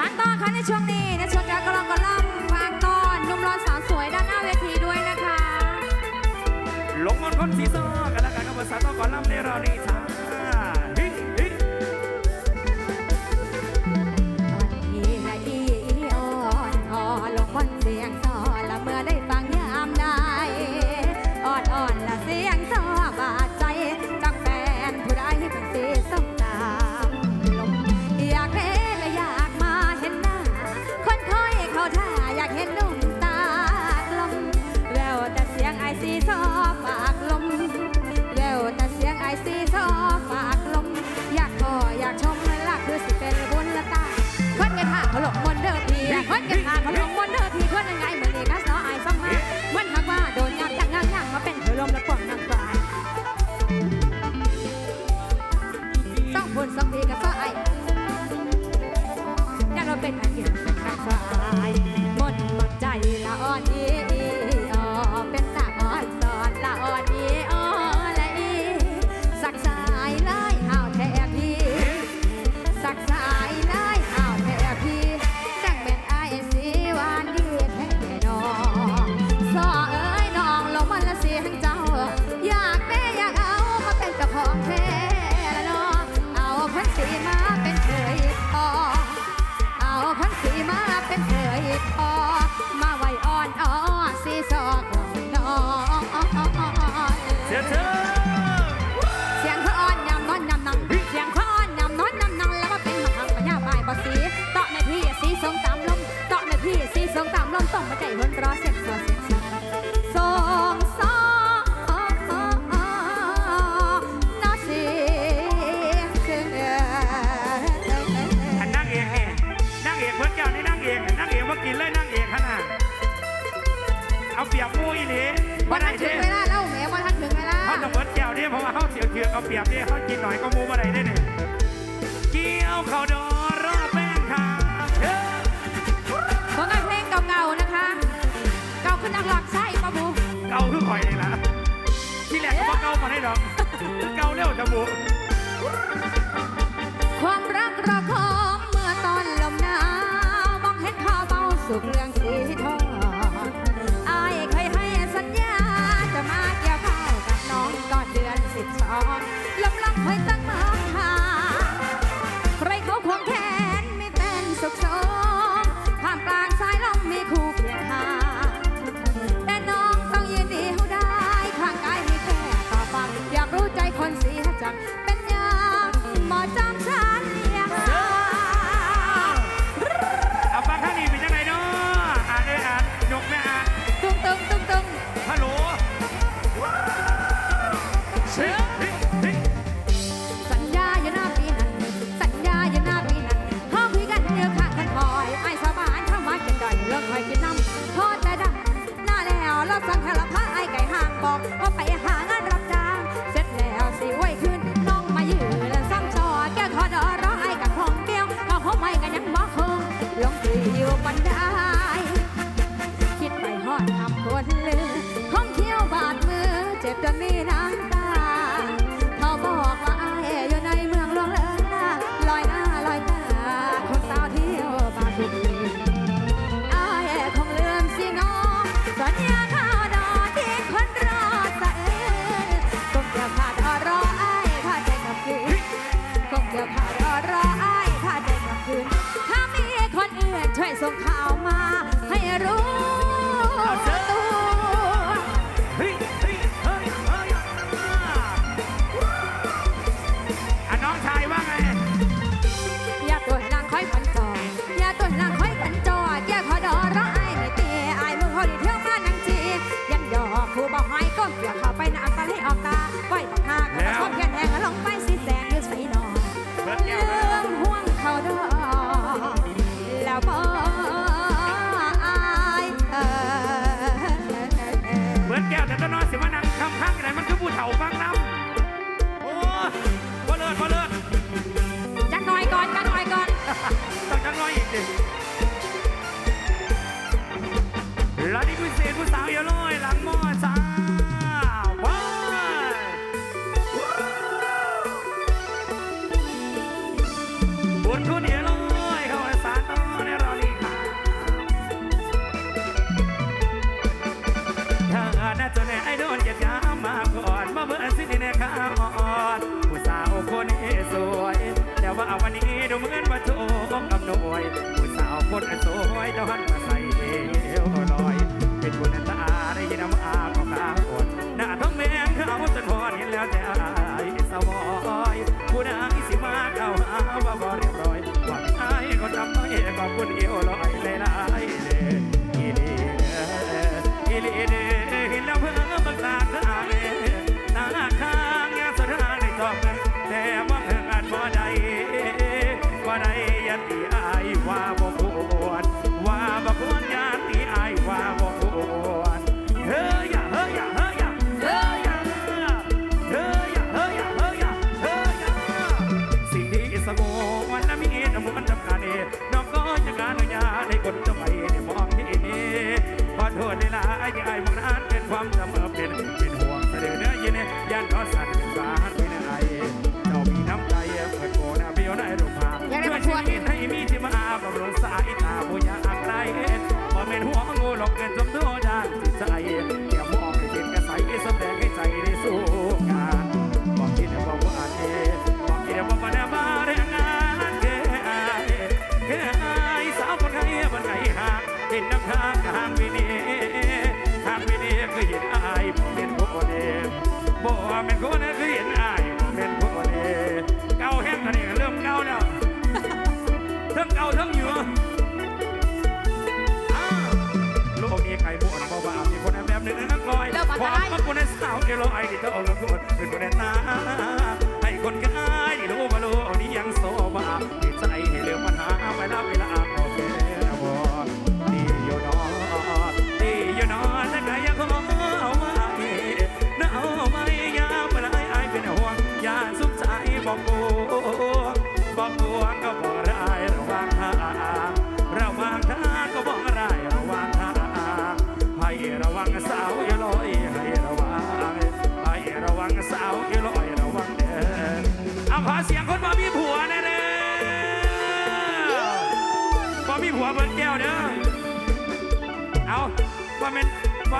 ฟังต้อนค่ะในช่วงนี้ในช่วงการกรลองกระล่ำฟังต้อนนุ่มร้อนสาวสวยด้านหน้าเวทีด้วยนะคะลงมอนคนสีซ้อกันแล้วกันกับภาสาต้องก่อล่ำในราวนี้ Và đây là. ஒரு โทษในลาไอ้ที่ไอ้มึงนั้นเป็นความจำ เป็นคนคือเห็นอายเป็นผู้เดียวเก่าแห้งตอนนี้เริ่มเก่าแล้วทั้งเก่าทั้งอยู่อ้าวโลกนี้ใครบ่นบ่ว่ามีคนแอบบหนึ่งนักลอยเริ่มมาควาได้มคนสาวเอลไอที่เธอเอาละคนเป็นคนตา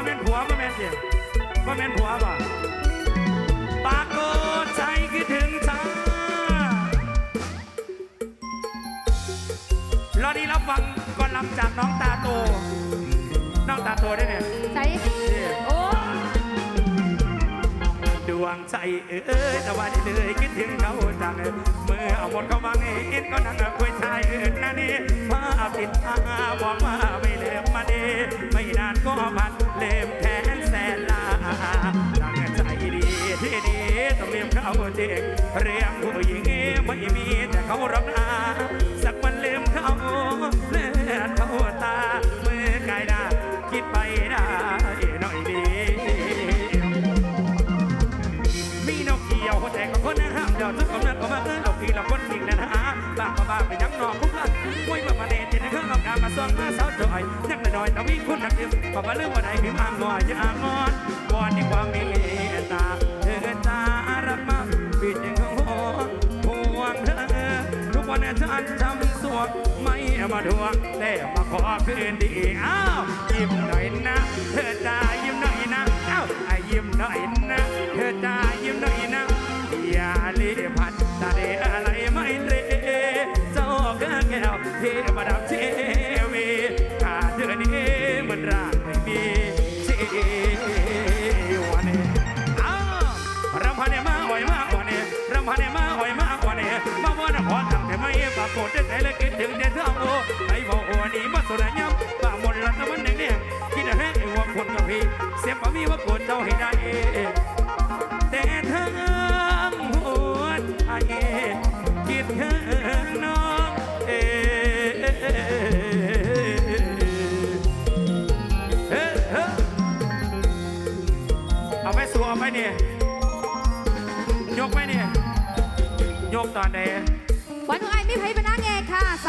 ว่าเป็นผัวว่าเป็นเดียวว่าเป็นผัวป่ะปากโกดใจคิดถึงชารอดีรับฟังก่อนลำจากน้องตาโต น้องตาโตได้เนี่ยใจ โอ้ด วงใจเอ้ยแต่ว่าได้เลยคิดถึงเขาจังเมื่อเอาหมดเขาวังเอ็นก็นั่งคุยชายอื่นนั่นนี่ภาพติดตาบอกว่าไม่เลืมมาดีไม่นานก็พันเลืมแทนแสนลาตั้งใจดีที่ดีต้องเลืมเขาจริงเรื่องผู้หญิงไม่มีแต่เขารับนา ความมีคนนักเดียวพอมาเรื่องวันไหนพิมพ์อ่างงอยอย่าอ่างงอนวอนในความมีตาเธอตารักมาปิดยังเขาห่วงเธอทุกวันฉันทำสวกไม่มาทวงแต่มาขอคืนดีอ้าว ไม่ปรากฏได้แต่ละกินถึงแต่เธอโอไอ้บอกโอ้นี่มาสุดยำป่าหมดละตะวันแดงแดงกินแห้งไอ้วัวคนกับพี่เสียบมีว่าโกรธเจ้าให้ได้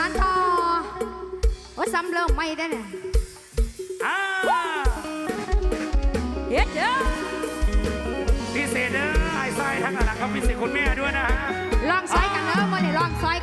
ารต่อว่าซ้ำเริ่มไม่ได้เนี่ยอ้าเฮ็ดเด้อพิเศษเด้อไอ้ไส้ทั้งหลังก็พิเศษคุณแม่ด้วยนะฮะลองซอยกันเด้อมาเนี่ยลองซอย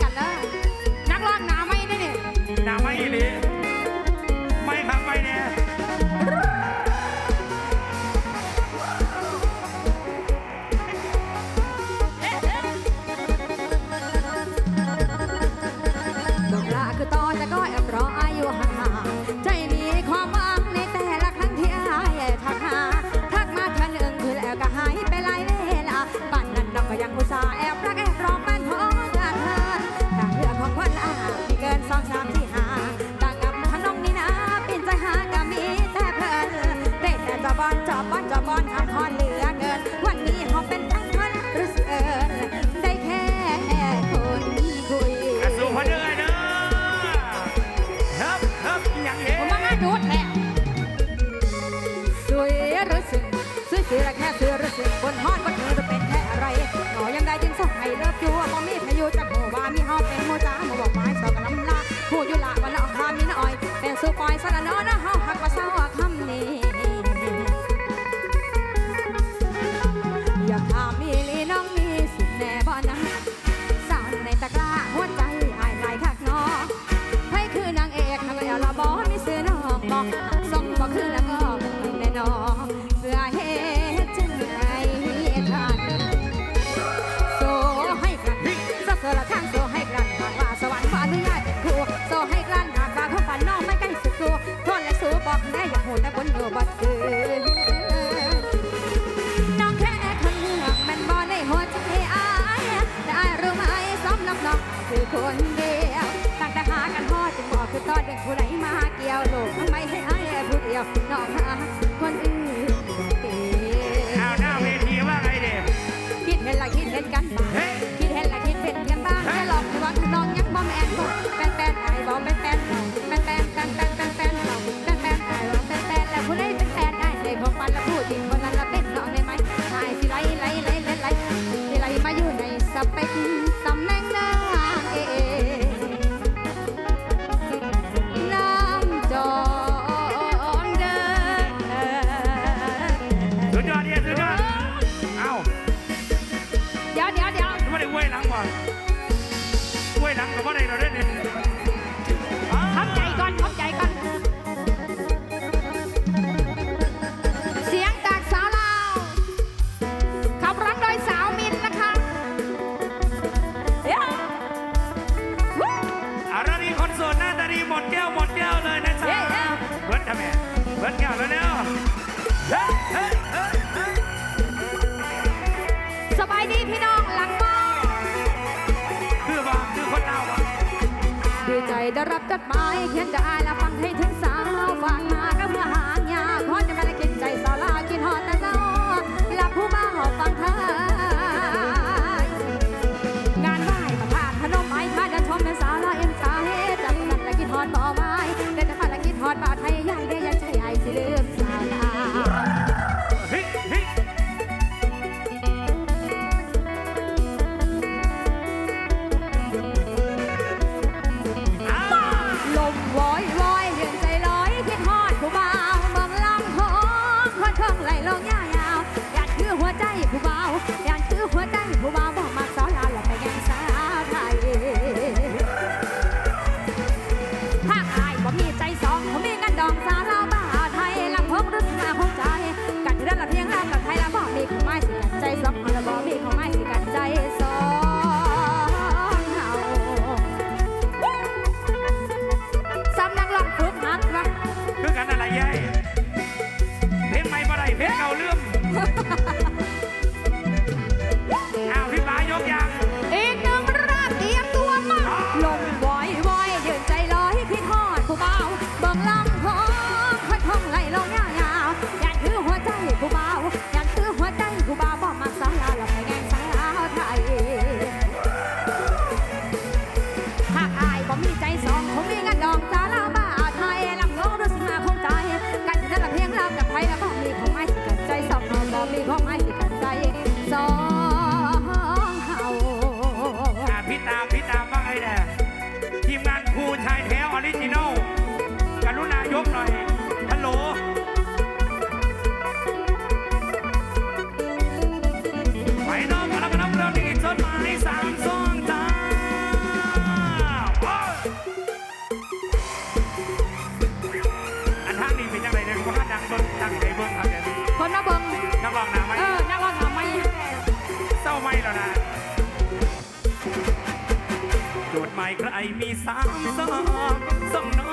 ばっ จดหมายเขียนจะอายละฟังให้ถึงสาวฝากมา ถ้าใครบ่มีใจ ใครมีสามสองสองน้อง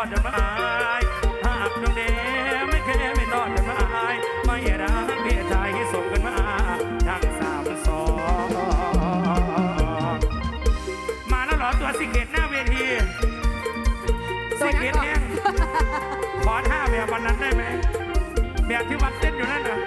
อดจนมาอายหากตรองเดไม่แค่ไม่ทอดจนมาอายไม่รักเพียชายที่ส่งกันมาทั้งสามสองมาแล้วหรอตัวสิเกตหน้าเวทีสิเกตเนี่ยขอท่าแบบวันนั้นได้ไหมแบบที่วัดเต้นอยู่นั่นเหรอ